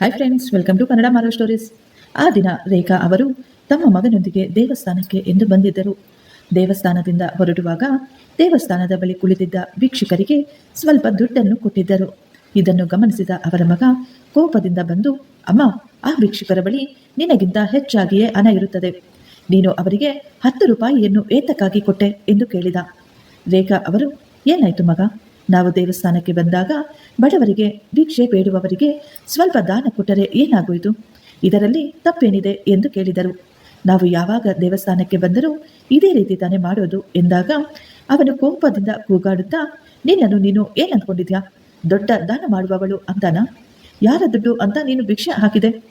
Hi friends welcome to Kannada ಮಾರೋ stories ಆ ದಿನ ರೇಖಾ ಅವರು ತಮ್ಮ ಮಗನೊಂದಿಗೆ ದೇವಸ್ಥಾನಕ್ಕೆ ಎಂದು ಬಂದಿದ್ದರು. ದೇವಸ್ಥಾನದಿಂದ ಹೊರಡುವಾಗ ದೇವಸ್ಥಾನದ ಬಳಿ ಕುಳಿತಿದ್ದ ಭಿಕ್ಷುಕರಿಗೆ ಸ್ವಲ್ಪ ದುಡ್ಡನ್ನು ಕೊಟ್ಟಿದ್ದರು. ಇದನ್ನು ಗಮನಿಸಿದ ಅವರ ಮಗ ಕೋಪದಿಂದ ಬಂದು, ಅಮ್ಮ, ಆ ಭಿಕ್ಷುಕರ ಬಳಿ ನಿನಗಿಂತ ಹೆಚ್ಚಾಗಿಯೇ ಹಣ ಇರುತ್ತದೆ. ನೀನು ಅವರಿಗೆ ಹತ್ತು ರೂಪಾಯಿಯನ್ನು ಏತಕ್ಕಾಗಿ ಕೊಟ್ಟೆ? ಎಂದು ಕೇಳಿದ. ರೇಖಾ ಅವರು, ಏನಾಯ್ತು ಮಗ? ನಾವು ದೇವಸ್ಥಾನಕ್ಕೆ ಬಂದಾಗ ಬಡವರಿಗೆ ಭಿಕ್ಷೆ ಬೇಡುವವರಿಗೆ ಸ್ವಲ್ಪ ದಾನ ಕೊಟ್ಟರೆ ಏನಾಗುವುದು ಇದರಲ್ಲಿ ತಪ್ಪೇನಿದೆ ಎಂದು ಕೇಳಿದರು. ನಾವು ಯಾವಾಗ ದೇವಸ್ಥಾನಕ್ಕೆ ಬಂದರೂ ಇದೇ ರೀತಿ ತಾನೇ ಮಾಡೋದು ಎಂದಾಗ ಅವನು ಕೋಪದಿಂದ ಕೂಗಾಡುತ್ತಾ, ನಿನ್ನನ್ನು ನೀನು ಏನು ದೊಡ್ಡ ದಾನ ಮಾಡುವವಳು ಅಂತಾನ? ಯಾರ ದುಡ್ಡು ಅಂತ ನೀನು ಭಿಕ್ಷೆ ಹಾಕಿದೆ?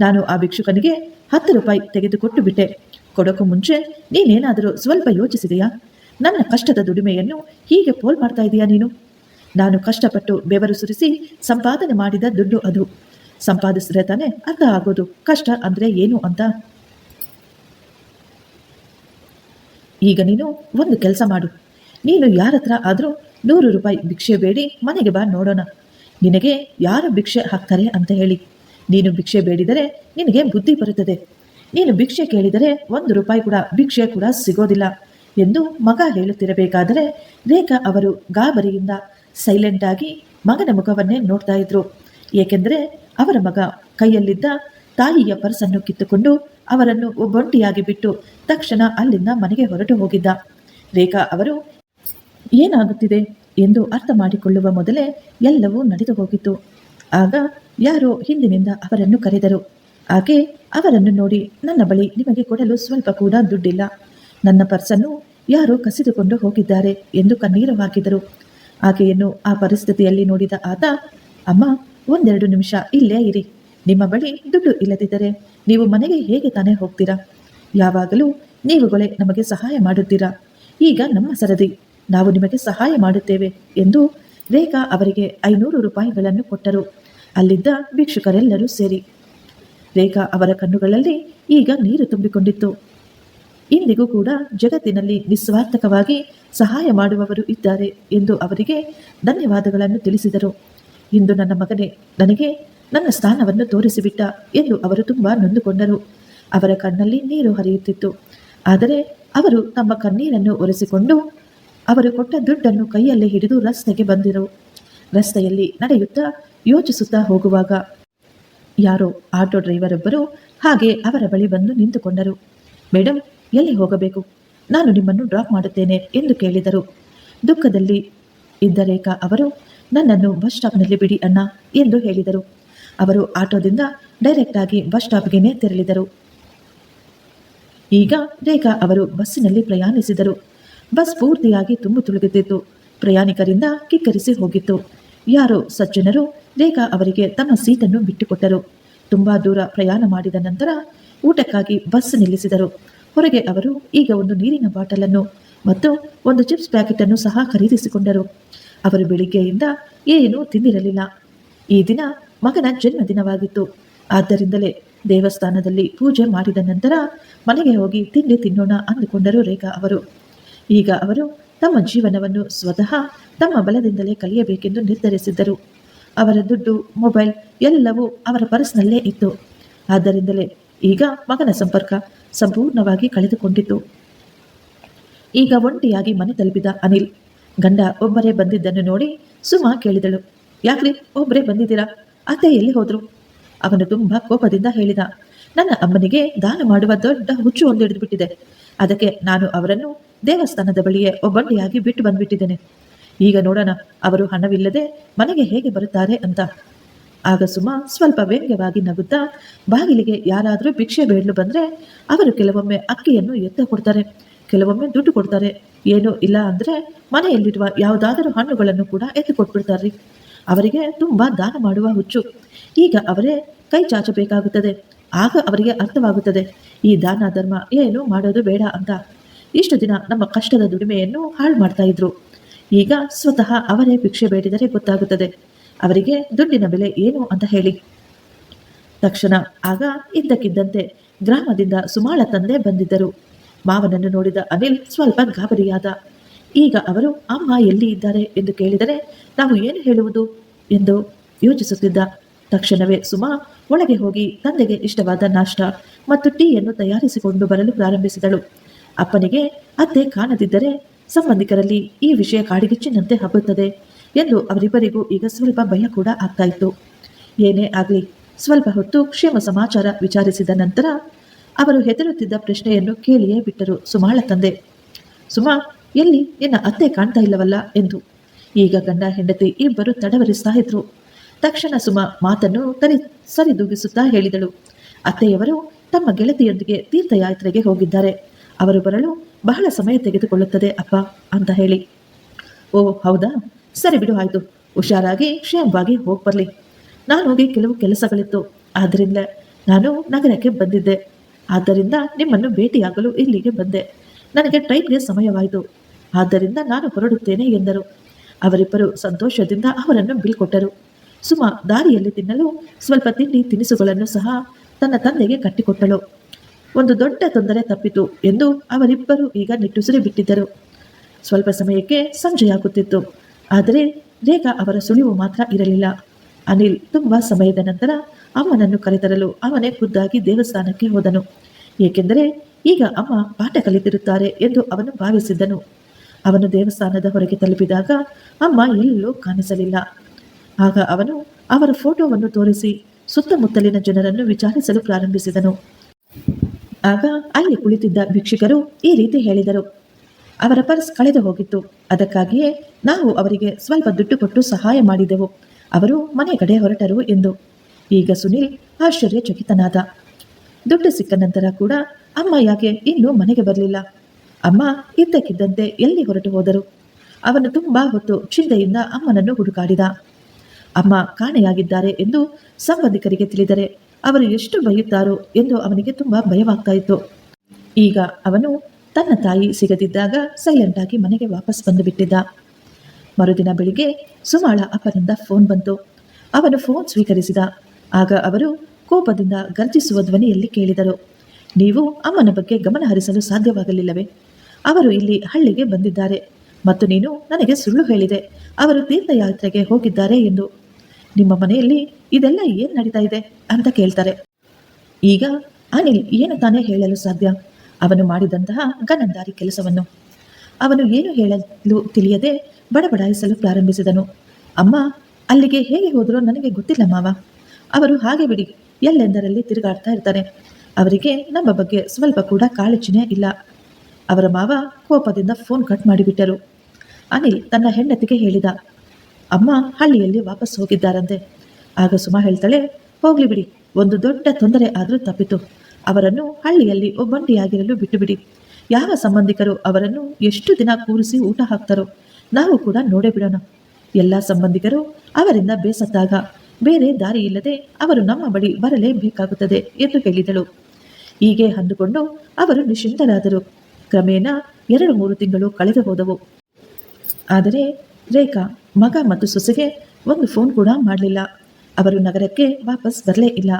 ನಾನು ಆ ಭಿಕ್ಷುಕನಿಗೆ ಹತ್ತು ರೂಪಾಯಿ ತೆಗೆದುಕೊಟ್ಟು ಬಿಟ್ಟೆ. ಕೊಡೋಕ್ಕೂ ಮುಂಚೆ ನೀನೇನಾದರೂ ಸ್ವಲ್ಪ ಯೋಚಿಸಿದೆಯಾ? ನನ್ನ ಕಷ್ಟದ ದುಡಿಮೆಯನ್ನು ಹೀಗೆ ಪೋಲ್ ಮಾಡ್ತಾ ಇದೀಯಾ ನೀನು? ನಾನು ಕಷ್ಟಪಟ್ಟು ಬೆವರು ಸುರಿಸಿ ಸಂಪಾದನೆ ಮಾಡಿದ ದುಡ್ಡು ಅದು. ಸಂಪಾದಿಸಿದ್ರೆ ತಾನೇ ಅರ್ಥ ಆಗೋದು. ಕಷ್ಟ ಅಂದ್ರೆ ಏನು ಅಂತ? ಈಗ ನೀನು ಒಂದು ಕೆಲಸ ಮಾಡು. ನೀನು ಯಾರ ಹತ್ರ ಆದರೂ ನೂರು ರೂಪಾಯಿ ಭಿಕ್ಷೆ ಬೇಡಿ, ಮನೆಗೆ ಬಾ ನೋಡೋಣ. ನಿನಗೆ ಯಾರು ಭಿಕ್ಷೆ ಹಾಕ್ತಾರೆ ಅಂತ ಹೇಳಿ. ನೀನು ಭಿಕ್ಷೆ ಬೇಡಿದರೆ ನಿನಗೆ ಬುದ್ಧಿ ಬರುತ್ತದೆ. ನೀನು ಭಿಕ್ಷೆ ಕೇಳಿದರೆ ಒಂದು ರೂಪಾಯಿ ಕೂಡ ಭಿಕ್ಷೆ ಕೂಡ ಸಿಗೋದಿಲ್ಲ. ಎಂದು ಮಗ ಹೇಳುತ್ತಿರಬೇಕಾದರೆ ರೇಖಾ ಅವರು ಗಾಬರಿಯಿಂದ ಸೈಲೆಂಟ್ ಆಗಿ ಮಗನ ಮುಖವನ್ನೇ ನೋಡ್ತಾ ಇದ್ರು. ಏಕೆಂದರೆ ಅವರ ಮಗ ಕೈಯಲ್ಲಿದ್ದ ತಾಯಿಯ ಪರ್ಸನ್ನು ಕಿತ್ತುಕೊಂಡು ಅವರನ್ನು ಒಬ್ಬೊಂಟಿಯಾಗಿ ಬಿಟ್ಟು ತಕ್ಷಣ ಅಲ್ಲಿಂದ ಮನೆಗೆ ಹೊರಟು ಹೋಗಿದ್ದ. ರೇಖಾ ಅವರು, ಏನಾಗುತ್ತಿದೆ? ಎಂದು ಅರ್ಥ ಮಾಡಿಕೊಳ್ಳುವ ಮೊದಲೇ ಎಲ್ಲವೂ ನಡೆದು ಹೋಗಿತ್ತು. ಆಗ ಯಾರೋ ಹಿಂದಿನಿಂದ ಅವರನ್ನು ಕರೆದರು. ಆಕೆ ಅವರನ್ನು ನೋಡಿ ನನ್ನ ಬಳಿ ನಿಮಗೆ ಕೊಡಲು ಸ್ವಲ್ಪ ಕೂಡ ದುಡ್ಡಿಲ್ಲ. ನನ್ನ ಪರ್ಸನ್ನು ಯಾರೋ ಕಸಿದುಕೊಂಡು ಹೋಗಿದ್ದಾರೆ ಎಂದು ಕಣ್ಣೀರು ಹಾಕಿದರು ಆಕೆಯನ್ನು ಆ ಪರಿಸ್ಥಿತಿಯಲ್ಲಿ ನೋಡಿದ ಆತ, ಅಮ್ಮ, ಒಂದೆರಡು ನಿಮಿಷ, ಇಲ್ಲೇ ಇರಿ. ನಿಮ್ಮ ಬಳಿ ದುಡ್ಡು ಇಲ್ಲದಿದ್ದರೆ ನೀವು ಮನೆಗೆ ಹೇಗೆ ತಾನೇ ಹೋಗ್ತೀರಾ? ಯಾವಾಗಲೂ ನೀವುಗಳೇ ನಮಗೆ ಸಹಾಯ ಮಾಡುತ್ತೀರಾ? ಈಗ ನಮ್ಮ ಸರದಿ. ನಾವು ನಿಮಗೆ ಸಹಾಯ ಮಾಡುತ್ತೇವೆ ಎಂದು ರೇಖಾ ಅವರಿಗೆ ಐನೂರು ರೂಪಾಯಿಗಳನ್ನು ಕೊಟ್ಟರು. ಅಲ್ಲಿದ್ದ ಭಿಕ್ಷುಕರೆಲ್ಲರೂ ಸೇರಿ. ರೇಖಾ ಅವರ ಕಣ್ಣುಗಳಲ್ಲಿ ಈಗ ನೀರು ತುಂಬಿಕೊಂಡಿತ್ತು. ಇಂದಿಗೂ ಕೂಡ ಜಗತ್ತಿನಲ್ಲಿ ನಿಸ್ವಾರ್ಥಕವಾಗಿ ಸಹಾಯ ಮಾಡುವವರು ಇದ್ದಾರೆ ಎಂದು ಅವರಿಗೆ ಧನ್ಯವಾದಗಳನ್ನು ತಿಳಿಸಿದರು. ಇಂದು ನನ್ನ ಮಗನೇ ನನಗೆ ನನ್ನ ಸ್ಥಾನವನ್ನು ತೋರಿಸಿಬಿಟ್ಟ ಎಂದು ಅವರು ತುಂಬಾ ನೊಂದುಕೊಂಡರು. ಅವರ ಕಣ್ಣಲ್ಲಿ ನೀರು ಹರಿಯುತ್ತಿತ್ತು. ಆದರೆ ಅವರು ತಮ್ಮ ಕಣ್ಣೀರನ್ನು ಒರೆಸಿಕೊಂಡು ಅವರು ಕೊಟ್ಟ ದುಡ್ಡನ್ನು ಕೈಯಲ್ಲೇ ಹಿಡಿದು ರಸ್ತೆಗೆ ಬಂದಿರು. ರಸ್ತೆಯಲ್ಲಿ ನಡೆಯುತ್ತಾ ಯೋಚಿಸುತ್ತಾ ಹೋಗುವಾಗ ಯಾರೋ ಆಟೋ ಡ್ರೈವರ್ ಒಬ್ಬರು ಹಾಗೆ ಅವರ ಬಳಿ ಬಂದು ನಿಂತುಕೊಂಡರು. ಮೇಡಮ್ ಎಲ್ಲಿ ಹೋಗಬೇಕು? ನಾನು ನಿಮ್ಮನ್ನು ಡ್ರಾಪ್ ಮಾಡುತ್ತೇನೆ ಎಂದು ಕೇಳಿದರು. ದುಃಖದಲ್ಲಿ ಇದ್ದ ರೇಖಾ ಅವರು, ನನ್ನನ್ನು ಬಸ್ ಸ್ಟಾಪ್ನಲ್ಲಿ ಬಿಡಿ ಅಣ್ಣ ಎಂದು ಹೇಳಿದರು. ಅವರು ಆಟೋದಿಂದ ಡೈರೆಕ್ಟ್ ಆಗಿ ಬಸ್ ಸ್ಟಾಪ್ಗೆನೇ ತೆರಳಿದರು. ಈಗ ರೇಖಾ ಅವರು ಬಸ್ಸಿನಲ್ಲಿ ಪ್ರಯಾಣಿಸಿದರು. ಬಸ್ ಪೂರ್ತಿಯಾಗಿ ತುಂಬು ತುಳುಗುತ್ತಿತ್ತು. ಪ್ರಯಾಣಿಕರಿಂದ ಕಿಕ್ಕರಿಸಿ ಹೋಗಿತ್ತು. ಯಾರೋ ಸಜ್ಜನರು ರೇಖಾ ಅವರಿಗೆ ತಮ್ಮ ಸೀಟನ್ನು ಬಿಟ್ಟುಕೊಟ್ಟರು. ತುಂಬಾ ದೂರ ಪ್ರಯಾಣ ಮಾಡಿದ ನಂತರ ಊಟಕ್ಕಾಗಿ ಬಸ್ ನಿಲ್ಲಿಸಿದರು. ಹೊರಗೆ ಅವರು ಈಗ ಒಂದು ನೀರಿನ ಬಾಟಲನ್ನು ಮತ್ತು ಒಂದು ಚಿಪ್ಸ್ ಪ್ಯಾಕೆಟ್ ಅನ್ನು ಸಹ ಖರೀದಿಸಿಕೊಂಡರು. ಅವರು ಬೆಳಿಗ್ಗೆಯಿಂದ ಏನೂ ತಿಂದಿರಲಿಲ್ಲ. ಈ ದಿನ ಮಗನ ಜನ್ಮದಿನವಾಗಿತ್ತು ಆದ್ದರಿಂದಲೇ ದೇವಸ್ಥಾನದಲ್ಲಿ ಪೂಜೆ ಮಾಡಿದ ನಂತರ ಮನೆಗೆ ಹೋಗಿ ತಿಂಡಿ ತಿನ್ನೋಣ ಅಂದುಕೊಂಡರು ರೇಖಾ ಅವರು. ಈಗ ಅವರು ತಮ್ಮ ಜೀವನವನ್ನು ಸ್ವತಃ ತಮ್ಮ ಬಲದಿಂದಲೇ ಕಲಿಯಬೇಕೆಂದು ನಿರ್ಧರಿಸಿದ್ದರು. ಅವರ ದುಡ್ಡು, ಮೊಬೈಲ್ ಎಲ್ಲವೂ ಅವರ ಪರ್ಸ್ನಲ್ಲೇ ಇತ್ತು. ಆದ್ದರಿಂದಲೇ ಈಗ ಮಗನ ಸಂಪರ್ಕ ಸಂಪೂರ್ಣವಾಗಿ ಕಳೆದುಕೊಂಡಿತ್ತು ಈಗ ಒಂಟಿಯಾಗಿ ಮನೆ ತಲುಪಿದ ಅನಿಲ್, ಗಂಡ ಒಬ್ಬರೇ ಬಂದಿದ್ದನ್ನು ನೋಡಿ ಸುಮಾ ಕೇಳಿದಳು, ಯಾಕ್ರಿ ಒಬ್ಬರೇ ಬಂದಿದ್ದೀರಾ? ಅತ್ತೆ ಎಲ್ಲಿ ಹೋದ್ರು? ಅವನು ತುಂಬ ಕೋಪದಿಂದ ಹೇಳಿದ, ನನ್ನ ಅಮ್ಮನಿಗೆ ದಾನ ಮಾಡುವ ದೊಡ್ಡ ಹುಚ್ಚು ಒಂದು ಹಿಡಿದುಬಿಟ್ಟಿದೆ. ಅದಕ್ಕೆ ನಾನು ಅವರನ್ನು ದೇವಸ್ಥಾನದ ಬಳಿಯೇ ಒಬ್ಬಂಟಿಯಾಗಿ ಬಿಟ್ಟು ಬಂದ್ಬಿಟ್ಟಿದ್ದೇನೆ. ಈಗ ನೋಡೋಣ, ಅವರು ಹಣವಿಲ್ಲದೆ ಮನೆಗೆ ಹೇಗೆ ಬರುತ್ತಾರೆ ಅಂತ. ಆಗ ಸುಮಾ ಸ್ವಲ್ಪ ವ್ಯಂಗ್ಯವಾಗಿ ನಗುತ್ತಾ ಬಾಗಿಲಿಗೆ ಯಾರಾದರೂ ಭಿಕ್ಷೆ ಬೇಡಲು ಬಂದರೆ ಅವರು ಕೆಲವೊಮ್ಮೆ ಅಕ್ಕಿಯನ್ನು ಎತ್ತ ಕೊಡ್ತಾರೆ. ಕೆಲವೊಮ್ಮೆ ದುಡ್ಡು ಕೊಡ್ತಾರೆ. ಏನೂ ಇಲ್ಲ ಅಂದರೆ ಮನೆಯಲ್ಲಿರುವ ಯಾವುದಾದರೂ ಹಣ್ಣುಗಳನ್ನು ಕೂಡ ಎತ್ತು ಕೊಟ್ಬಿಡ್ತಾರ್ರಿ. ಅವರಿಗೆ ತುಂಬ ದಾನ ಮಾಡುವ ಹುಚ್ಚು. ಈಗ ಅವರೇ ಕೈ ಚಾಚಬೇಕಾಗುತ್ತದೆ. ಆಗ ಅವರಿಗೆ ಅರ್ಥವಾಗುತ್ತದೆ, ಈ ದಾನ ಧರ್ಮ ಏನು ಮಾಡೋದು ಬೇಡ ಅಂತ. ಇಷ್ಟು ದಿನ ನಮ್ಮ ಕಷ್ಟದ ದುಡಿಮೆಯನ್ನು ಹಾಳು ಮಾಡ್ತಾ ಇದ್ರು. ಈಗ ಸ್ವತಃ ಅವರೇ ಭಿಕ್ಷೆ ಬೇಡಿದರೆ ಗೊತ್ತಾಗುತ್ತದೆ. ಅವರಿಗೆ ದುಡ್ಡಿನ ಬೆಲೆ ಏನು ಅಂತ ಹೇಳಿ. ತಕ್ಷಣ ಆಗ ಇದ್ದಕ್ಕಿದ್ದಂತೆ ಗ್ರಾಮದಿಂದ ಸುಮಾಳ ತಂದೆ ಬಂದಿದ್ದರು. ಮಾವನನ್ನು ನೋಡಿದ ಅನಿಲ್ ಸ್ವಲ್ಪ ಗಾಬರಿಯಾದ. ಈಗ ಅವರು, ಅಮ್ಮ ಎಲ್ಲಿ ಇದ್ದಾರೆ? ಎಂದು ಕೇಳಿದರೆ, ನಾವು ಏನು ಹೇಳುವುದು? ಎಂದು ಯೋಚಿಸುತ್ತಿದ್ದ. ತಕ್ಷಣವೇ ಸುಮಾ ಒಳಗೆ ಹೋಗಿ ತಂದೆಗೆ ಇಷ್ಟವಾದ ನಾಷ್ಟ ಮತ್ತು ಟೀಯನ್ನು ತಯಾರಿಸಿಕೊಂಡು ಬರಲು ಪ್ರಾರಂಭಿಸಿದಳು. ಅಪ್ಪನಿಗೆ ಅತ್ತೆ ಕಾಣದಿದ್ದರೆ ಸಂಬಂಧಿಕರಲ್ಲಿ ಈ ವಿಷಯ ಕಾಡಿಗಿಚ್ಚಿನಂತೆ ಹಬ್ಬುತ್ತದೆ. ಎಂದು ಅವರಿಬ್ಬರಿಗೂ ಈಗ ಸ್ವಲ್ಪ ಭಯ ಕೂಡ ಆಗ್ತಾ ಇತ್ತು. ಏನೇ ಆಗಲಿ, ಸ್ವಲ್ಪ ಹೊತ್ತು ಕ್ಷೇಮ ಸಮಾಚಾರ ವಿಚಾರಿಸಿದ ನಂತರ ಅವರು ಹೆದರುತ್ತಿದ್ದ ಪ್ರಶ್ನೆಯನ್ನು ಕೇಳಿಯೇ ಬಿಟ್ಟರು ಸುಮಾಳ ತಂದೆ. ಸುಮಾ, ಎಲ್ಲಿ? ನಿನ್ನ ಅತ್ತೆ ಕಾಣ್ತಾ ಇಲ್ಲವಲ್ಲ ಎಂದು. ಈಗ ಗಂಡ ಹೆಂಡತಿ ಇಬ್ಬರು ತಡವರಿಸ್ತಾ ಇದ್ರು. ತಕ್ಷಣ ಸುಮಾ ಮಾತನ್ನು ತರಿ ಸರಿದೂಗಿಸುತ್ತಾ ಹೇಳಿದಳು. ಅತ್ತೆಯವರು ತಮ್ಮ ಗೆಳತಿಯೊಂದಿಗೆ ತೀರ್ಥಯಾತ್ರೆಗೆ ಹೋಗಿದ್ದಾರೆ. ಅವರು ಬರಲು ಬಹಳ ಸಮಯ ತೆಗೆದುಕೊಳ್ಳುತ್ತದೆ ಅಪ್ಪ ಅಂತ ಹೇಳಿ. ಓ, ಹೌದಾ? ಸರಿ ಬಿಡು, ಆಯಿತು. ಹುಷಾರಾಗಿ ಕ್ಷೇಮವಾಗಿ ಹೋಗಿ ಬರಲಿ. ನಾನು ಹೋಗಿ ಕೆಲವು ಕೆಲಸಗಳಿತ್ತು. ಆದ್ದರಿಂದ ನಾನು ನಗರಕ್ಕೆ ಬಂದಿದ್ದೆ. ಆದ್ದರಿಂದ ನಿಮ್ಮನ್ನು ಭೇಟಿಯಾಗಲು ಇಲ್ಲಿಗೆ ಬಂದೆ. ನನಗೆ ಟ್ರೈನ್ಗೆ ಸಮಯವಾಯಿತು. ಆದ್ದರಿಂದ ನಾನು ಹೊರಡುತ್ತೇನೆ ಎಂದರು. ಅವರಿಬ್ಬರು ಸಂತೋಷದಿಂದ ಅವರನ್ನು ಬೀಳ್ಕೊಟ್ಟರು. ಸುಮ ದಾರಿಯಲ್ಲಿ ತಿನ್ನಲು ಸ್ವಲ್ಪ ತಿಂಡಿ ತಿನಿಸುಗಳನ್ನು ಸಹ ತನ್ನ ತಂದೆಗೆ ಕಟ್ಟಿಕೊಟ್ಟಳು. ಒಂದು ದೊಡ್ಡ ತೊಂದರೆ ತಪ್ಪಿತು ಎಂದು ಅವರಿಬ್ಬರು ಈಗ ನಿಟ್ಟುಸಿರಿ ಬಿಟ್ಟಿದ್ದರು. ಸ್ವಲ್ಪ ಸಮಯಕ್ಕೆ ಸಂಜೆಯಾಗುತ್ತಿತ್ತು. ಆದರೆ ರೇಖಾ ಅವರ ಸುಳಿವು ಮಾತ್ರ ಇರಲಿಲ್ಲ. ಅನಿಲ್ ತುಂಬಾ ಸಮಯದ ನಂತರ ಅಮ್ಮನನ್ನು ಕರೆತರಲು ಅವನೇ ಖುದ್ದಾಗಿ ದೇವಸ್ಥಾನಕ್ಕೆ ಹೋದನು. ಏಕೆಂದರೆ ಈಗ ಅಮ್ಮ ಪಾಠ ಕಲಿತಿರುತ್ತಾರೆ ಎಂದು ಅವನು ಭಾವಿಸಿದ್ದನು. ಅವನು ದೇವಸ್ಥಾನದ ಹೊರಗೆ ತಲುಪಿದಾಗ ಅಮ್ಮ ಎಲ್ಲೂ ಕಾಣಿಸಲಿಲ್ಲ. ಆಗ ಅವನು ಅವರ ಫೋಟೋವನ್ನು ತೋರಿಸಿ ಸುತ್ತಮುತ್ತಲಿನ ಜನರನ್ನು ವಿಚಾರಿಸಲು ಪ್ರಾರಂಭಿಸಿದನು. ಆಗ ಅಲ್ಲಿ ಕುಳಿತಿದ್ದ ಭಿಕ್ಷುಕರು ಈ ರೀತಿ ಹೇಳಿದರು. ಅವರ ಪರ್ಸ್ ಕಳೆದು ಹೋಗಿತ್ತು. ಅದಕ್ಕಾಗಿಯೇ ನಾವು ಅವರಿಗೆ ಸ್ವಲ್ಪ ದುಡ್ಡು ಕೊಟ್ಟು ಸಹಾಯ ಮಾಡಿದೆವು. ಅವರು ಮನೆ ಕಡೆ ಹೊರಟರು ಎಂದು. ಈಗ ಸುನಿಲ್ ಆಶ್ಚರ್ಯಚಕಿತನಾದ. ದುಡ್ಡು ಸಿಕ್ಕ ನಂತರ ಕೂಡ ಅಮ್ಮ ಯಾಕೆ ಇನ್ನೂ ಮನೆಗೆ ಬರಲಿಲ್ಲ? ಅಮ್ಮ ಇದ್ದಕ್ಕಿದ್ದಂತೆ ಎಲ್ಲಿ ಹೊರಟು ಹೋದರು? ಅವನು ತುಂಬಾ ಹೊತ್ತು ಚಿಂತೆಯಿಂದ ಅಮ್ಮನನ್ನು ಹುಡುಕಾಡಿದ. ಅಮ್ಮ ಕಾಣೆಯಾಗಿದ್ದಾರೆ ಎಂದು ಸಂಬಂಧಿಕರಿಗೆ ತಿಳಿದರೆ ಅವರು ಎಷ್ಟು ಬೈಯುತ್ತಾರೋ ಎಂದು ಅವನಿಗೆ ತುಂಬಾ ಭಯವಾಗ್ತಾ ಈಗ ಅವನು ತನ್ನ ತಾಯಿ ಸಿಗದಿದ್ದಾಗ ಸೈಲೆಂಟ್ ಆಗಿ ಮನೆಗೆ ವಾಪಸ್ ಬಂದು ಬಿಟ್ಟಿದ್ದ ಮರುದಿನ ಬೆಳಿಗ್ಗೆ ಸುಮಾಳ ಅಪ್ಪನಿಂದ ಫೋನ್ ಬಂತು. ಅವನು ಫೋನ್ ಸ್ವೀಕರಿಸಿದ. ಆಗ ಅವರು ಕೋಪದಿಂದ ಗರ್ಜಿಸುವ ಧ್ವನಿಯಲ್ಲಿ ಕೇಳಿದರು. ನೀವು ಅಮ್ಮನ ಬಗ್ಗೆ ಗಮನ ಹರಿಸಲು ಸಾಧ್ಯವಾಗಲಿಲ್ಲವೇ? ಅವರು ಇಲ್ಲಿ ಹಳ್ಳಿಗೆ ಬಂದಿದ್ದಾರೆ. ಮತ್ತು ನೀನು ನನಗೆ ಸುಳ್ಳು ಹೇಳಿದೆ. ಅವರು ತೀರ್ಥಯಾತ್ರೆಗೆ ಹೋಗಿದ್ದಾರೆ ಎಂದು. ನಿಮ್ಮ ಮನೆಯಲ್ಲಿ ಇದೆಲ್ಲ ಏನು ನಡೀತಾ ಇದೆ? ಅಂತ ಕೇಳ್ತಾರೆ. ಈಗ ಅನಿಲ್ ಏನು ತಾನೇ ಹೇಳಲು ಸಾಧ್ಯ? ಅವನು ಮಾಡಿದಂತಹ ಗನಂದಾರಿ ಕೆಲಸವನ್ನು. ಅವನು ಏನು ಹೇಳಲು ತಿಳಿಯದೆ ಬಡಬಡಾಯಿಸಲು ಪ್ರಾರಂಭಿಸಿದನು. ಅಮ್ಮ, ಅಲ್ಲಿಗೆ ಹೇಗೆ ಹೋದರೂ ನನಗೆ ಗೊತ್ತಿಲ್ಲ ಮಾವ. ಅವರು ಹಾಗೆ ಬಿಡಿ, ಎಲ್ಲೆಂದರಲ್ಲಿ ತಿರುಗಾಡ್ತಾ ಇರ್ತಾರೆ. ಅವರಿಗೆ ನಮ್ಮ ಬಗ್ಗೆ ಸ್ವಲ್ಪ ಕೂಡ ಕಾಳಜಿನೇ ಇಲ್ಲ. ಅವರ ಮಾವ ಕೋಪದಿಂದ ಫೋನ್ ಕಟ್ ಮಾಡಿಬಿಟ್ಟರು. ಅನಿಲ್ ತನ್ನ ಹೆಂಡತಿಗೆ ಹೇಳಿದ, ಅಮ್ಮ, ಹಳ್ಳಿಯಲ್ಲಿ ವಾಪಸ್ ಹೋಗಿದ್ದಾರಂತೆ. ಆಗ ಸುಮಾ ಹೇಳ್ತಾಳೆ, ಹೋಗ್ಲಿ ಬಿಡಿ, ಒಂದು ದೊಡ್ಡ ತೊಂದರೆ ಆದರೂ ತಪ್ಪಿತು. ಅವರನ್ನು ಹಳ್ಳಿಯಲ್ಲಿ ಒಬ್ಬಂಟಿಯಾಗಿರಲು ಬಿಟ್ಟು ಬಿಡಿ ಯಾವ ಸಂಬಂಧಿಕರು ಅವರನ್ನು ಎಷ್ಟು ದಿನ ಕೂರಿಸಿ ಊಟ ಹಾಕ್ತಾರೋ, ನಾವು ಕೂಡ ನೋಡೇ ಬಿಡೋಣ. ಎಲ್ಲ ಸಂಬಂಧಿಕರು ಅವರಿಂದ ಬೇಸತ್ತಾಗ. ಬೇರೆ ದಾರಿ ಇಲ್ಲದೆ ಅವರು ನಮ್ಮ ಬಳಿ ಬರಲೇಬೇಕಾಗುತ್ತದೆ ಎಂದು ಹೇಳಿದಳು. ಹೀಗೆ ಅಂದುಕೊಂಡು ಅವರು ನಿಶ್ಚಿಂತರಾದರು. ಕ್ರಮೇಣ ಎರಡು ಮೂರು ತಿಂಗಳು ಕಳೆದು ಹೋದವು. ಆದರೆ ರೇಖಾ, ಮಗ ಮತ್ತು ಸೊಸೆಗೆ ಒಂದು ಫೋನ್ ಕೂಡ ಮಾಡಲಿಲ್ಲ. ಅವರು ನಗರಕ್ಕೆ ವಾಪಸ್ ಬರಲೇ ಇಲ್ಲ.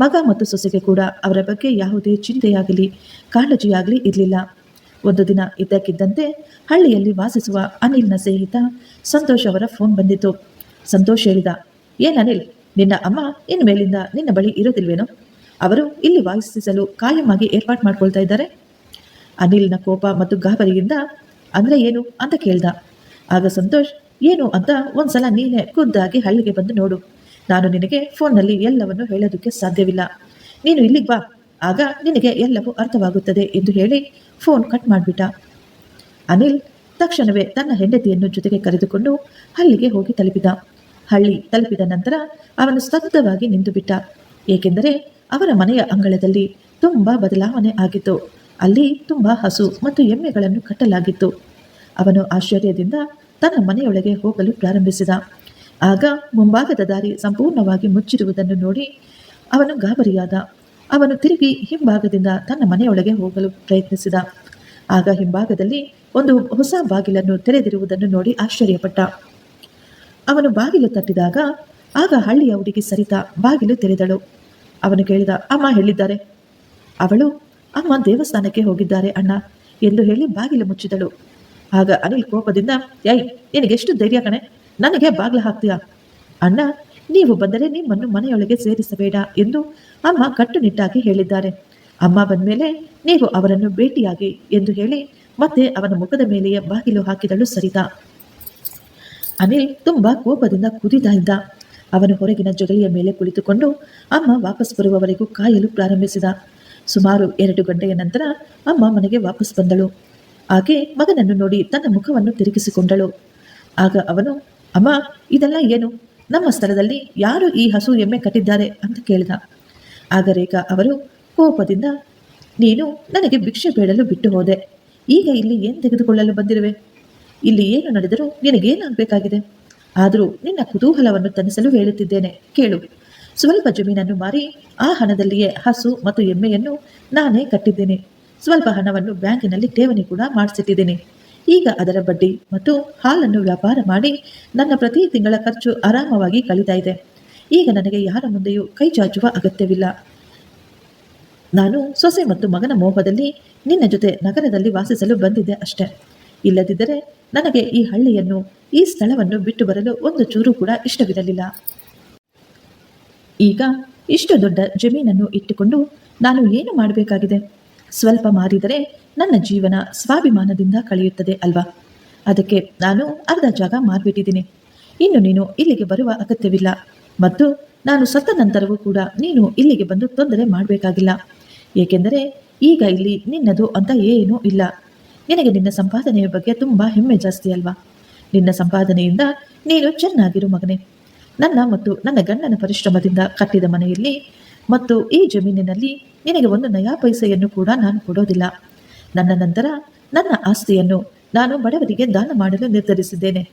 ಮಗ ಮತ್ತು ಸೊಸೆಗೆ ಕೂಡ ಅವರ ಬಗ್ಗೆ ಯಾವುದೇ ಚಿಂತೆಯಾಗಲಿ, ಕಾಳಜಿಯಾಗಲಿ ಇರಲಿಲ್ಲ. ಒಂದು ದಿನ ಇದ್ದಕ್ಕಿದ್ದಂತೆ ಹಳ್ಳಿಯಲ್ಲಿ ವಾಸಿಸುವ ಅನಿಲ್ನ ಸ್ನೇಹಿತ ಸಂತೋಷ್ ಅವರ ಫೋನ್ ಬಂದಿತ್ತು. ಸಂತೋಷ್ ಹೇಳಿದ, ಏನ್ ಅನಿಲ್, ನಿನ್ನ ಅಮ್ಮ ಇನ್ಮೇಲಿಂದ ನಿನ್ನ ಬಳಿ ಇರೋದಿಲ್ವೇನೋ? ಅವರು ಇಲ್ಲಿ ವಾಸಿಸಲು ಕಾಯಮಾಗಿ ಏರ್ಪಾಟ್ ಮಾಡ್ಕೊಳ್ತಾ ಇದ್ದಾರೆ? ಅನಿಲ್ನ ಕೋಪ ಮತ್ತು ಗಾಬರಿಯಿಂದ, ಅಂದ್ರೆ ಏನು? ಅಂತ ಕೇಳ್ದ. ಆಗ ಸಂತೋಷ್, ಏನು ಅಂತ ಒಂದ್ಸಲ ನೀನೇ ಖುದ್ದಾಗಿ ಹಳ್ಳಿಗೆ ಬಂದು ನೋಡು. ನಾನು ನಿನಗೆ ಫೋನ್ನಲ್ಲಿ ಎಲ್ಲವನ್ನು ಹೇಳೋದಕ್ಕೆ ಸಾಧ್ಯವಿಲ್ಲ. ನೀನು ಇಲ್ಲಿಗೆ ಬಾ. ಆಗ ನಿನಗೆ ಎಲ್ಲವೂ ಅರ್ಥವಾಗುತ್ತದೆ ಎಂದು ಹೇಳಿ ಫೋನ್ ಕಟ್ ಮಾಡಿಬಿಟ್ಟ. ಅನಿಲ್ ತಕ್ಷಣವೇ ತನ್ನ ಹೆಂಡತಿಯನ್ನು ಜೊತೆಗೆ ಕರೆದುಕೊಂಡು ಹಳ್ಳಿಗೆ ಹೋಗಿ ತಲುಪಿದ. ಹಳ್ಳಿ ತಲುಪಿದ ನಂತರ ಅವನು ಸ್ತಬ್ಧವಾಗಿ ನಿಂತು ಬಿಟ್ಟ ಏಕೆಂದರೆ ಅವರ ಮನೆಯ ಅಂಗಳದಲ್ಲಿ ತುಂಬಾ ಬದಲಾವಣೆ ಆಗಿತ್ತು. ಅಲ್ಲಿ ತುಂಬಾ ಹಸು ಮತ್ತು ಎಮ್ಮೆಗಳನ್ನು ಕಟ್ಟಲಾಗಿತ್ತು. ಅವನು ಆಶ್ಚರ್ಯದಿಂದ ತನ್ನ ಮನೆಯೊಳಗೆ ಹೋಗಲು ಪ್ರಾರಂಭಿಸಿದ. ಆಗ ಮುಂಭಾಗದ ದಾರಿ ಸಂಪೂರ್ಣವಾಗಿ ಮುಚ್ಚಿರುವುದನ್ನು ನೋಡಿ ಅವನು ಗಾಬರಿಯಾದ. ಅವನು ತಿರುಗಿ ಹಿಂಭಾಗದಿಂದ ತನ್ನ ಮನೆಯೊಳಗೆ ಹೋಗಲು ಪ್ರಯತ್ನಿಸಿದ. ಆಗ ಹಿಂಭಾಗದಲ್ಲಿ ಒಂದು ಹೊಸ ಬಾಗಿಲನ್ನು ತೆರೆದಿರುವುದನ್ನು ನೋಡಿ ಆಶ್ಚರ್ಯಪಟ್ಟ. ಅವನು ಬಾಗಿಲು ತಟ್ಟಿದಾಗ ಆಗ ಹಳ್ಳಿಯ ಹುಡುಗಿ ಸರಿತ ಬಾಗಿಲು ತೆರೆದಳು. ಅವನು ಕೇಳಿದ, ಅಮ್ಮ ಹೇಳಿದ್ದಾರೆ ಅವಳು ಅಮ್ಮ ದೇವಸ್ಥಾನಕ್ಕೆ ಹೋಗಿದ್ದಾರೆ ಅಣ್ಣ, ಎಂದು ಹೇಳಿ ಬಾಗಿಲು ಮುಚ್ಚಿದಳು. ಆಗ ಅನಿಲ್ ಕೋಪದಿಂದ ಯೈ ನಿನಗೆಷ್ಟು ಧೈರ್ಯ ಕಣೆ. ನನಗೆ ಬಾಗಿಲು ಹಾಕ್ತೀಯಾ? ಅಣ್ಣ, ನೀವು ಬಂದರೆ ನಿಮ್ಮನ್ನು ಮನೆಯೊಳಗೆ ಸೇರಿಸಬೇಡ ಎಂದು ಅಮ್ಮ ಕಟ್ಟುನಿಟ್ಟಾಗಿ ಹೇಳಿದ್ದಾರೆ. ಅಮ್ಮ ಬಂದ್ಮೇಲೆ ನೀವು ಅವರನ್ನು ಭೇಟಿಯಾಗಿ ಎಂದು ಹೇಳಿ ಮತ್ತೆ ಅವನ ಮುಖದ ಮೇಲೆಯೇ ಬಾಗಿಲು ಹಾಕಿದಳು ಸರಿತಾ. ಅನಿಲ್ ತುಂಬಾ ಕೋಪದಿಂದ ಕುದಿತಾ ಇದ್ದ. ಅವನು ಹೊರಗಿನ ಜೊಗಲಿಯ ಮೇಲೆ ಕುಳಿತುಕೊಂಡು ಅಮ್ಮ ವಾಪಸ್ ಬರುವವರೆಗೂ ಕಾಯಲು ಪ್ರಾರಂಭಿಸಿದ. ಸುಮಾರು ಎರಡು ಗಂಟೆಯ ನಂತರ ಅಮ್ಮ ಮನೆಗೆ ವಾಪಸ್ ಬಂದಳು. ಆಕೆ ಮಗನನ್ನು ನೋಡಿ ತನ್ನ ಮುಖವನ್ನು ತಿರುಗಿಸಿಕೊಂಡಳು. ಆಗ ಅವನು ಅಮ್ಮ, ಇದೆಲ್ಲ ಏನು? ನಮ್ಮ ಸ್ಥಳದಲ್ಲಿ ಯಾರು ಈ ಹಸು ಎಮ್ಮೆ ಕಟ್ಟಿದ್ದಾರೆ ಅಂತ ಕೇಳಿದ. ಆಗ ರೇಖಾ ಅವರು ಕೋಪದಿಂದ, ನೀನು ನನಗೆ ಭಿಕ್ಷೆ ಬೇಡಲು ಬಿಟ್ಟು ಹೋದೆ. ಈಗ ಇಲ್ಲಿ ಏನು ತೆಗೆದುಕೊಳ್ಳಲು ಬಂದಿರುವೆ? ಇಲ್ಲಿ ಏನು ನಡೆದರೂ ನಿನಗೇನಾಗಬೇಕಾಗಿದೆ? ಆದರೂ ನಿನ್ನ ಕುತೂಹಲವನ್ನು ತನಿಸಲು ಹೇಳುತ್ತಿದ್ದೇನೆ. ಕೇಳು. ಸ್ವಲ್ಪ ಜಮೀನನ್ನು ಮಾರಿ ಆ ಹಣದಲ್ಲಿಯೇ ಹಸು ಮತ್ತು ಎಮ್ಮೆಯನ್ನು ನಾನೇ ಕಟ್ಟಿದ್ದೇನೆ. ಸ್ವಲ್ಪ ಹಣವನ್ನು ಬ್ಯಾಂಕಿನಲ್ಲಿ ಠೇವಣಿ ಕೂಡ ಮಾಡಿಸಿಟ್ಟಿದ್ದೇನೆ. ಈಗ ಅದರ ಬಡ್ಡಿ ಮತ್ತು ಹಾಲನ್ನು ವ್ಯಾಪಾರ ಮಾಡಿ ನನ್ನ ಪ್ರತಿ ತಿಂಗಳ ಖರ್ಚು ಆರಾಮವಾಗಿ ಕಳೀತಾ ಇದೆ. ಈಗ ನನಗೆ ಯಾರ ಮುಂದೆಯೂ ಕೈ ಚಾಚುವ ಅಗತ್ಯವಿಲ್ಲ. ನಾನು ಸೊಸೆ ಮತ್ತು ಮಗನ ಮೋಹದಲ್ಲಿ ನಿನ್ನ ಜೊತೆ ನಗರದಲ್ಲಿ ವಾಸಿಸಲು ಬಂದಿದ್ದೆ ಅಷ್ಟೇ. ಇಲ್ಲದಿದ್ದರೆ ನನಗೆ ಈ ಹಳ್ಳಿಯನ್ನು, ಈ ಸ್ಥಳವನ್ನು ಬಿಟ್ಟು ಬರಲು ಒಂದು ಚೂರು ಕೂಡ ಇಷ್ಟವಿರಲಿಲ್ಲ. ಈಗ ಇಷ್ಟು ದೊಡ್ಡ ಜಮೀನನ್ನು ಇಟ್ಟುಕೊಂಡು ನಾನು ಏನು ಮಾಡಬೇಕಾಗಿದೆ? ಸ್ವಲ್ಪ ಮಾರಿದರೆ ನನ್ನ ಜೀವನ ಸ್ವಾಭಿಮಾನದಿಂದ ಕಳೆಯುತ್ತದೆ ಅಲ್ವಾ? ಅದಕ್ಕೆ ನಾನು ಅರ್ಧ ಜಾಗ ಮಾರ್ಬಿಟ್ಟಿದ್ದೀನಿ. ಇನ್ನು ನೀನು ಇಲ್ಲಿಗೆ ಬರುವ ಅಗತ್ಯವಿಲ್ಲ. ಮತ್ತು ನಾನು ಸತ್ತ ನಂತರವೂ ಕೂಡ ನೀನು ಇಲ್ಲಿಗೆ ಬಂದು ತೊಂದರೆ ಮಾಡಬೇಕಾಗಿಲ್ಲ. ಏಕೆಂದರೆ ಈಗ ಇಲ್ಲಿ ನಿನ್ನದು ಅಂತ ಏನೂ ಇಲ್ಲ. ನಿನಗೆ ನಿನ್ನ ಸಂಪಾದನೆಯ ಬಗ್ಗೆ ತುಂಬ ಹೆಮ್ಮೆ ಜಾಸ್ತಿ ಅಲ್ವಾ? ನಿನ್ನ ಸಂಪಾದನೆಯಿಂದ ನೀನು ಚೆನ್ನಾಗಿರು ಮಗನೇ. ನನ್ನ ಮತ್ತು ನನ್ನ ಗಂಡನ ಪರಿಶ್ರಮದಿಂದ ಕಟ್ಟಿದ ಮನೆಯಲ್ಲಿ ಮತ್ತು ಈ ಜಮೀನಿನಲ್ಲಿ ನಿನಗೆ ಒಂದು ನಯಾ ಪೈಸೆಯನ್ನು ಕೂಡ ನಾನು ಕೊಡೋದಿಲ್ಲ. ನನ್ನ ನಂತರ ನನ್ನ ಆಸ್ತಿಯನ್ನು ನಾನು ಬಡವರಿಗೆ ದಾನ ಮಾಡಲು ನಿರ್ಧರಿಸಿದ್ದೇನೆ.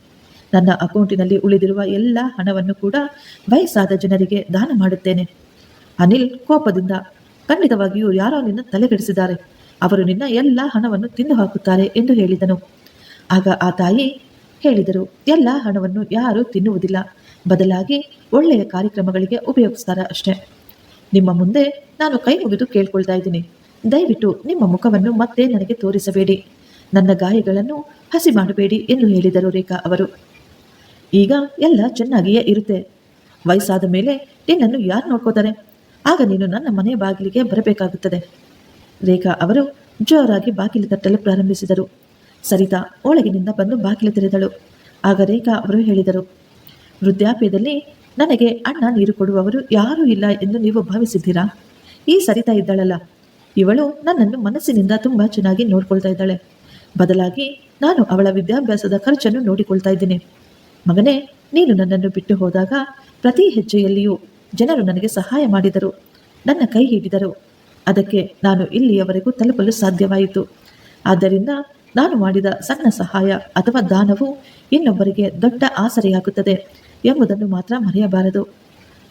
ನನ್ನ ಅಕೌಂಟಿನಲ್ಲಿ ಉಳಿದಿರುವ ಎಲ್ಲ ಹಣವನ್ನು ಕೂಡ ವಯಸ್ಸಾದ ಜನರಿಗೆ ದಾನ ಮಾಡುತ್ತೇನೆ. ಅನಿಲ್ ಕೋಪದಿಂದ, ಖಂಡಿತವಾಗಿಯೂ ಯಾರೋ ನಿನ್ನ ತಲೆಗೆಡಿಸಿದ್ದಾರೆ ಅವರು ನಿನ್ನ ಎಲ್ಲ ಹಣವನ್ನು ತಿಂದು ಹಾಕುತ್ತಾರೆ ಎಂದು ಹೇಳಿದನು. ಆಗ ಆ ತಾಯಿ ಹೇಳಿದರು, ಎಲ್ಲ ಹಣವನ್ನು ಯಾರೂ ತಿನ್ನುವುದಿಲ್ಲ. ಬದಲಾಗಿ ಒಳ್ಳೆಯ ಕಾರ್ಯಕ್ರಮಗಳಿಗೆ ಉಪಯೋಗಿಸ್ತಾರೆ ಅಷ್ಟೇ. ನಿಮ್ಮ ಮುಂದೆ ನಾನು ಕೈ ಮುಗಿದು ಕೇಳ್ಕೊಳ್ತಾ ಇದ್ದೀನಿ. ದಯವಿಟ್ಟು ನಿಮ್ಮ ಮುಖವನ್ನು ಮತ್ತೆ ನನಗೆ ತೋರಿಸಬೇಡಿ. ನನ್ನ ಗಾಯಗಳನ್ನು ಹಸಿ ಮಾಡಬೇಡಿ ಎಂದು ಹೇಳಿದರು ರೇಖಾ ಅವರು. ಈಗ ಎಲ್ಲ ಚೆನ್ನಾಗಿಯೇ ಇರುತ್ತೆ. ವಯಸ್ಸಾದ ಮೇಲೆ ನಿನ್ನನ್ನು ಯಾರು ನೋಡ್ಕೋತಾರೆ? ಆಗ ನೀನು ನನ್ನ ಮನೆ ಬಾಗಿಲಿಗೆ ಬರಬೇಕಾಗುತ್ತದೆ. ರೇಖಾ ಅವರು ಜೋರಾಗಿ ಬಾಗಿಲು ತಟ್ಟಲು ಪ್ರಾರಂಭಿಸಿದರು. ಸರಿತಾ ಒಳಗಿನಿಂದ ಬಂದು ಬಾಗಿಲು ತೆರೆದಳು. ಆಗ ರೇಖಾ ಅವರು ಹೇಳಿದರು, ವೃದ್ಧಾಪ್ಯದಲ್ಲಿ ನನಗೆ ಅಣ್ಣ ನೀರು ಕೊಡುವವರು ಯಾರೂ ಇಲ್ಲ ಎಂದು ನೀವು ಭಾವಿಸಿದ್ದೀರಾ? ಈ ಸರಿತಾ ಇದ್ದಾಳಲ್ಲ. ಇವಳು ನನ್ನನ್ನು ಮನಸ್ಸಿನಿಂದ ತುಂಬ ಚೆನ್ನಾಗಿ ನೋಡ್ಕೊಳ್ತಾ ಇದ್ದಾಳೆ. ಬದಲಾಗಿ ನಾನು ಅವಳ ವಿದ್ಯಾಭ್ಯಾಸದ ಖರ್ಚನ್ನು ನೋಡಿಕೊಳ್ತಾ ಇದ್ದೀನಿ. ಮಗನೇ, ನೀನು ನನ್ನನ್ನು ಬಿಟ್ಟು ಹೋದಾಗ ಪ್ರತಿ ಹೆಜ್ಜೆಯಲ್ಲಿಯೂ ಜನರು ನನಗೆ ಸಹಾಯ ಮಾಡಿದರು. ನನ್ನ ಕೈ ಹಿಡಿದರು. ಅದಕ್ಕೆ ನಾನು ಇಲ್ಲಿಯವರೆಗೂ ತಲುಪಲು ಸಾಧ್ಯವಾಯಿತು. ಆದ್ದರಿಂದ ನಾನು ಮಾಡಿದ ಸಣ್ಣ ಸಹಾಯ ಅಥವಾ ದಾನವು ಇನ್ನೊಬ್ಬರಿಗೆ ದೊಡ್ಡ ಆಸರೆಯಾಗುತ್ತದೆ. ಎಂಬುದನ್ನು ಮಾತ್ರ ಮರೆಯಬಾರದು.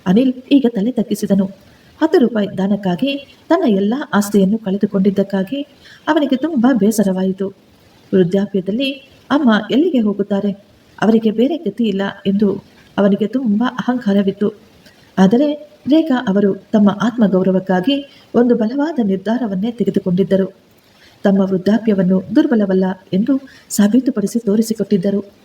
ಅನಿಲ್ ಈಗ ತಲೆ ತಗ್ಗಿಸಿದನು. ಹತ್ತು ರೂಪಾಯಿ ದಾನಕ್ಕಾಗಿ ತನ್ನ ಎಲ್ಲ ಆಸ್ತಿಯನ್ನು ಕಳೆದುಕೊಂಡಿದ್ದಕ್ಕಾಗಿ ಅವನಿಗೆ ತುಂಬ ಬೇಸರವಾಯಿತು. ವೃದ್ಧಾಪ್ಯದಲ್ಲಿ ಅಮ್ಮ ಎಲ್ಲಿಗೆ ಹೋಗುತ್ತಾರೆ? ಅವರಿಗೆ ಬೇರೆ ಗತಿ ಇಲ್ಲ ಎಂದು ಅವನಿಗೆ ತುಂಬ ಅಹಂಕಾರವಿತ್ತು. ಆದರೆ ರೇಖಾ ಅವರು ತಮ್ಮ ಆತ್ಮಗೌರವಕ್ಕಾಗಿ ಒಂದು ಬಲವಾದ ನಿರ್ಧಾರವನ್ನೇ ತೆಗೆದುಕೊಂಡಿದ್ದರು. ತಮ್ಮ ವೃದ್ಧಾಪ್ಯವನ್ನು ದುರ್ಬಲವಲ್ಲ ಎಂದು ಸಾಬೀತುಪಡಿಸಿ ತೋರಿಸಿಕೊಟ್ಟಿದ್ದರು.